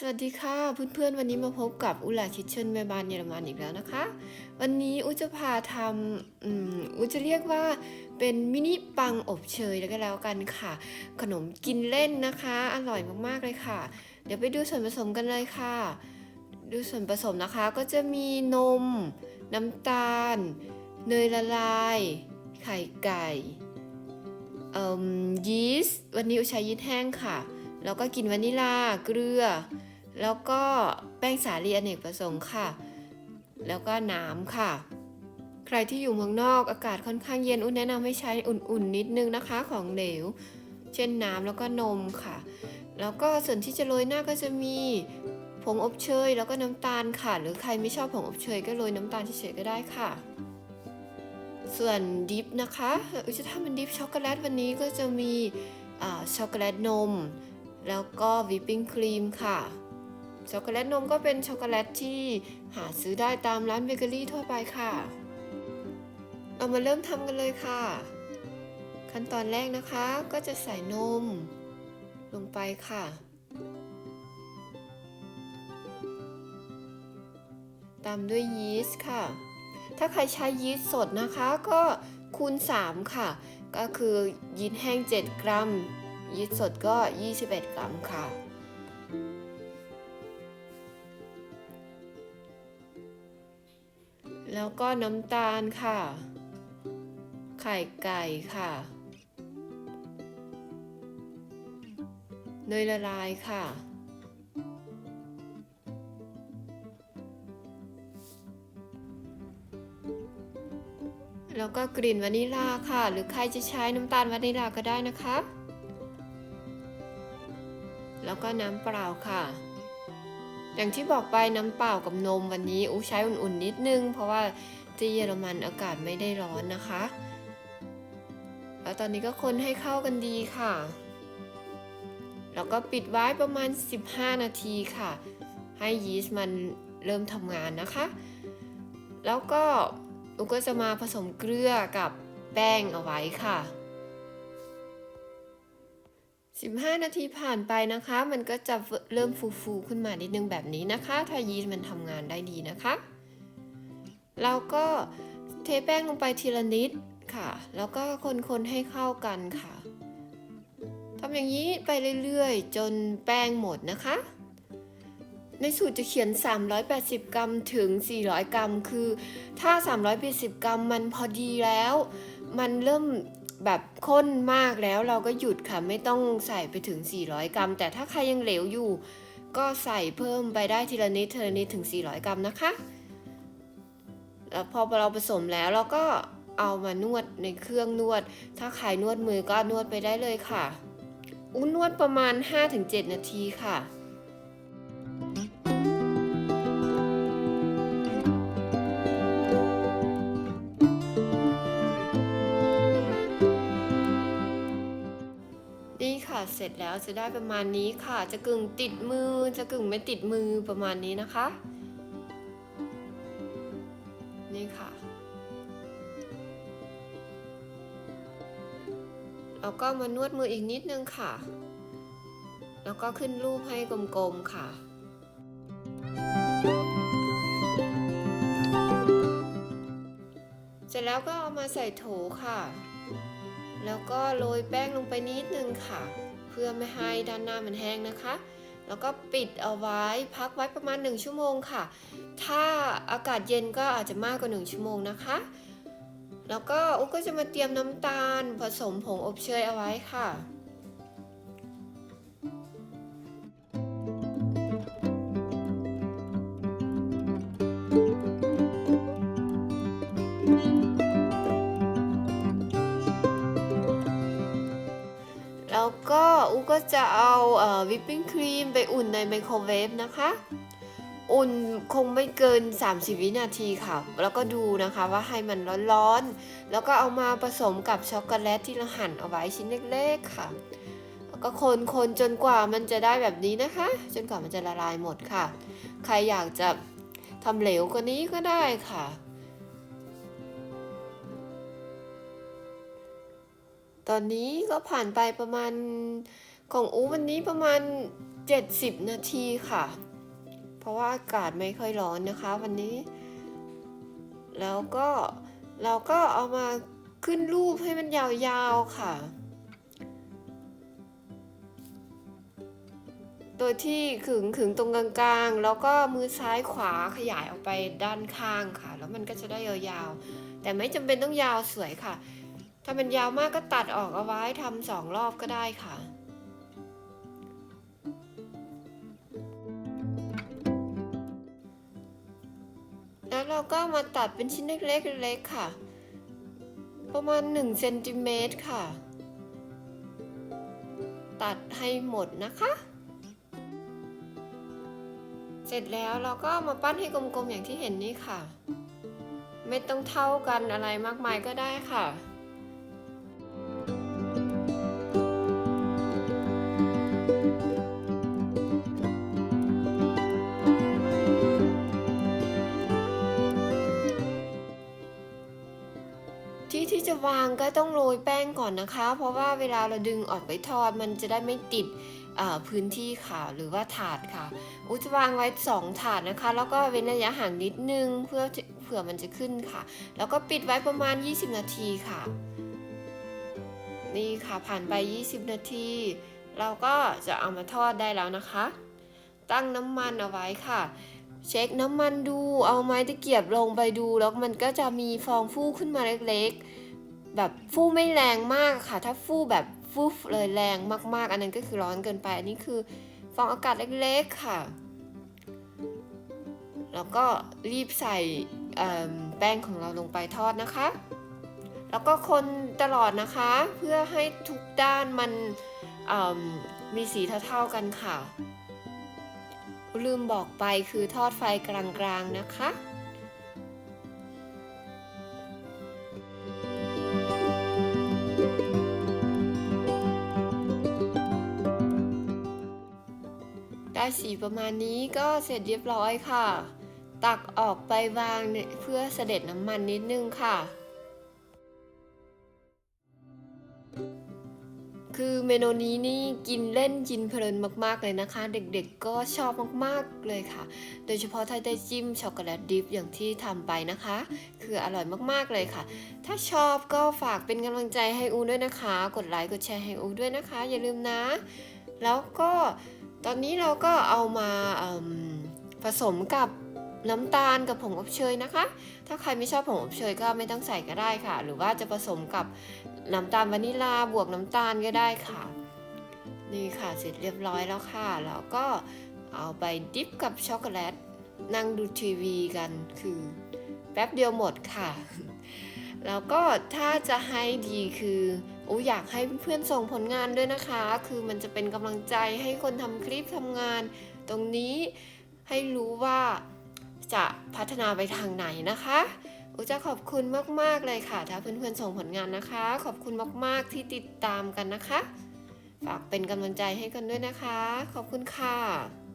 สวัสดีค่ะเพื่อนๆวันนี้มาพบกับอุลาคิทเช่นแม่บ้านเยอรมันอีกแล้วนะคะ วันนี้อุจะพาทำอืมอุจะเรียกว่าเป็นมินิปังอบเชยแล้วก็แล้วกันค่ะ ขนมกินเล่นนะคะ อร่อยมากๆเลยค่ะ เดี๋ยวไปดูส่วนผสมกันเลยค่ะ ดูส่วนผสมนะคะก็จะมีนม น้ำตาล เนยละลาย ไข่ไก่ยีสต์วันนี้อุใช้ยีสต์แห้งค่ะแล้วก็กินวานิลาเกลือ แล้วก็แป้งสาลีอเนกประสงค์ค่ะ แล้วก็น้ำค่ะ ใครที่อยู่เมืองนอกอากาศค่อนข้างเย็นอุ้นแนะนำให้ใช้อุ่นๆนิดนึงนะคะของเหลว เช่นน้ำแล้วก็นมค่ะ แล้วก็ส่วนที่จะโรยหน้าก็จะมีผงอบเชยแล้วก็น้ำตาลค่ะ หรือใครไม่ชอบผงอบเชยก็โรยน้ำตาลเฉยๆก็ได้ค่ะ ส่วนดิฟนะคะอุจะทำเป็นดิฟช็อกโกแลตวันนี้ก็จะมีช็อกโกแลตนม แล้วก็วิปปิ้งครีมค่ะ ช็อกโกแลตนมก็เป็นช็อกโกแลตที่หาซื้อได้ตามร้านเบเกอรี่ทั่วไปค่ะ เรามาเริ่มทำกันเลยค่ะ ขั้นตอนแรกนะคะก็จะใส่นม ลงไปค่ะ ตามด้วยยีสต์ค่ะ ถ้าใครใช้ยีสต์สดนะคะก็คูณ 3 ค่ะ ก็คือยีสต์แห้ง 7 กรัม ยีสต์สดก็ 21 กรัมค่ะ แล้วก็น้ำตาลค่ะ ไข่ไก่ค่ะเนยละลายค่ะ แล้วก็กลิ่นวานิลาค่ะ หรือใครจะใช้น้ำตาลวานิลาก็ได้นะคะ แล้วก็น้ำเปล่าค่ะ อย่างที่บอกไปน้ำเปล่ากับนมวันนี้อูใช้อุ่นๆนิดนึง เพราะว่าที่เยอรมันอากาศไม่ได้ร้อนนะคะ แล้วตอนนี้ก็คนให้เข้ากันดีค่ะ แล้วก็ปิดไว้ประมาณ 15 นาทีค่ะ ให้ยีสต์มันเริ่มทำงานนะคะ แล้วก็อุก็จะมาผสมเกลือกับแป้งเอาไว้ค่ะ 15 นาทีผ่านไปนะคะ มันก็จะเริ่มฟูๆขึ้นมานิดนึงแบบนี้นะคะ ถ้ายีสต์มันทำงานได้ดีนะคะเราก็เทแป้งลงไปทีละนิดค่ะ แล้วก็คนๆให้เข้ากันค่ะทำอย่างนี้ไปเรื่อยๆ จนแป้งหมดนะคะ ในสูตรจะเขียน 380 กรัมถึง 400 กรัม คือถ้า 380 กรัมมันพอดีแล้ว มันเริ่ม แบบข้นมากแล้วเราก็หยุดค่ะ ไม่ต้องใส่ไปถึง 400 กรัม แต่ถ้าใครยังเหลวอยู่ ก็ใส่เพิ่มไปได้ทีละนิดทีละนิดถึง 400 กรัมนะคะแล้วพอเราผสมแล้วเราก็เอามานวดในเครื่องนวด ถ้าใครนวดมือก็นวดไปได้เลยค่ะ อุ้นนวดประมาณ 5-7 นาทีค่ะ เสร็จแล้วจะได้ประมาณนี้ค่ะ จะกึ่งติดมือ จะกึ่งไม่ติดมือประมาณนี้นะคะ นี่ค่ะ แล้วก็มานวดมืออีกนิดนึงค่ะ แล้วก็ขึ้นรูปให้กลมๆค่ะเสร็จแล้วก็เอามาใส่โถค่ะ แล้วก็โรยแป้งลงไปนิดนึงค่ะ พื่อไม่ให้ด้านหน้ามันแห้งนะคะ แล้วก็ปิดเอาไว้พักไว้ประมาณ 1 ชั่วโมงค่ะ ถ้าอากาศเย็นก็อาจจะมากกว่า 1 ชั่วโมงนะคะ แล้วก็อุ๊กก็จะมาเตรียมน้ำตาลผสมผงอบเชยเอาไว้ค่ะ ก็จะเอาวิปปิ้งครีมไปอุ่นในไมโครเวฟนะคะ อุ่นคงไม่เกิน 30 วินาทีค่ะ แล้วก็ดูนะคะว่าให้มันร้อนๆ แล้วก็เอามาผสมกับช็อกโกแลตที่เราหั่นเอาไว้ชิ้นเล็กๆค่ะ แล้วก็คนๆจนกว่ามันจะได้แบบนี้นะคะ จนกว่ามันจะละลายหมดค่ะ ใครอยากจะทำเหลวกว่านี้ก็ได้ค่ะตอนนี้ก็ผ่านไปประมาณ ของอูวันนี้ประมาณ 70 นาทีค่ะ เพราะว่าอากาศไม่ค่อยร้อนนะคะวันนี้ แล้วก็เราก็เอามาขึ้นรูปให้มันยาวๆค่ะ โดยที่ขึงขึงตรงกลางๆ แล้วก็มือซ้ายขวาขยายออกไปด้านข้างค่ะ แล้วมันก็จะได้ยาวๆ แต่ไม่จำเป็นต้องยาวสวยค่ะ ถ้ามันยาวมากก็ตัดออกเอาไว้ทำสองรอบก็ได้ค่ะ เราก็มาตัดเป็นชิ้นเล็กๆเล็กๆค่ะ ประมาณ1เซนติเมตรค่ะ ตัดให้หมดนะคะ เสร็จแล้วเราก็มาปั้นให้กลมๆอย่างที่เห็นนี่ค่ะ ไม่ต้องเท่ากันอะไรมากมายก็ได้ค่ะ ที่จะวางก็ต้องโรยแป้งก่อนนะคะ เพราะว่าเวลาเราดึงออกไปทอดมันจะได้ไม่ติดพื้นที่ค่ะหรือว่าถาดค่ะ อุจะวางไว้ 2 ถาดนะคะ แล้วก็เว้นระยะห่างนิดนึงเพื่อเผื่อมันจะขึ้นค่ะ แล้วก็ปิดไว้ประมาณ 20 นาทีค่ะ นี่ค่ะผ่านไป 20 นาที เราก็จะเอามาทอดได้แล้วนะคะ ตั้งน้ำมันเอาไว้ค่ะ เช็คน้ำมันดูเอาไม้ตะเกียบลงไปดู แล้วมันก็จะมีฟองฟูขึ้นมาเล็กๆ แบบฟูไม่แรงมากค่ะ ถ้าฟูแบบฟูเลยแรงมากๆ อันนั้นก็คือร้อนเกินไป อันนี้คือฟองอากาศเล็กๆค่ะ แล้วก็รีบใส่แป้งของเราลงไปทอดนะคะ แล้วก็คนตลอดนะคะ เพื่อให้ทุกด้านมันมมีสีเท่าๆกันค่ะ ลืมบอกไปคือทอดไฟกลางๆนะคะ สีประมาณนี้ก็เสร็จเรียบร้อยค่ะ ตักออกไปวางเนี่ยเพื่อเสด็จน้ำมันนิดนึงค่ะ คือเมนูนี้นี่กินเล่นกินเพลินมากๆเลยนะคะ เด็กๆก็ชอบมากๆเลยค่ะ โดยเฉพาะถ้าได้จิ้มช็อกโกแลตดิฟอย่างที่ทำไปนะคะ คืออร่อยมากๆเลยค่ะ ถ้าชอบก็ฝากเป็นกำลังใจให้อูด้วยนะคะ กดไลค์กดแชร์ให้อูด้วยนะคะ อย่าลืมนะ แล้วก็ ตอนนี้เราก็เอามาผสมกับน้ำตาลกับผงอบเชยนะคะ ถ้าใครไม่ชอบผงอบเชยก็ไม่ต้องใส่ก็ได้ค่ะ หรือว่าจะผสมกับน้ำตาลวานิลาบวกน้ำตาลก็ได้ค่ะ นี่ค่ะเสร็จเรียบร้อยแล้วค่ะ แล้วก็เอาไปดิฟกับช็อกโกแลต นั่งดูทีวีกันคือแป๊บเดียวหมดค่ะ แล้วก็ถ้าจะให้ดีคือ อูอยากให้เพื่อนๆส่งผลงานด้วยนะคะ คือมันจะเป็นกำลังใจให้คนทำคลิปทำงาน ตรงนี้ให้รู้ว่าจะพัฒนาไปทางไหนนะคะอูจะขอบคุณมากๆเลยค่ะ ถ้าเพื่อนๆส่งผลงานนะคะ ขอบคุณมากๆที่ติดตามกันนะคะ ฝากเป็นกำลังใจให้กันด้วยนะคะ ขอบคุณค่ะ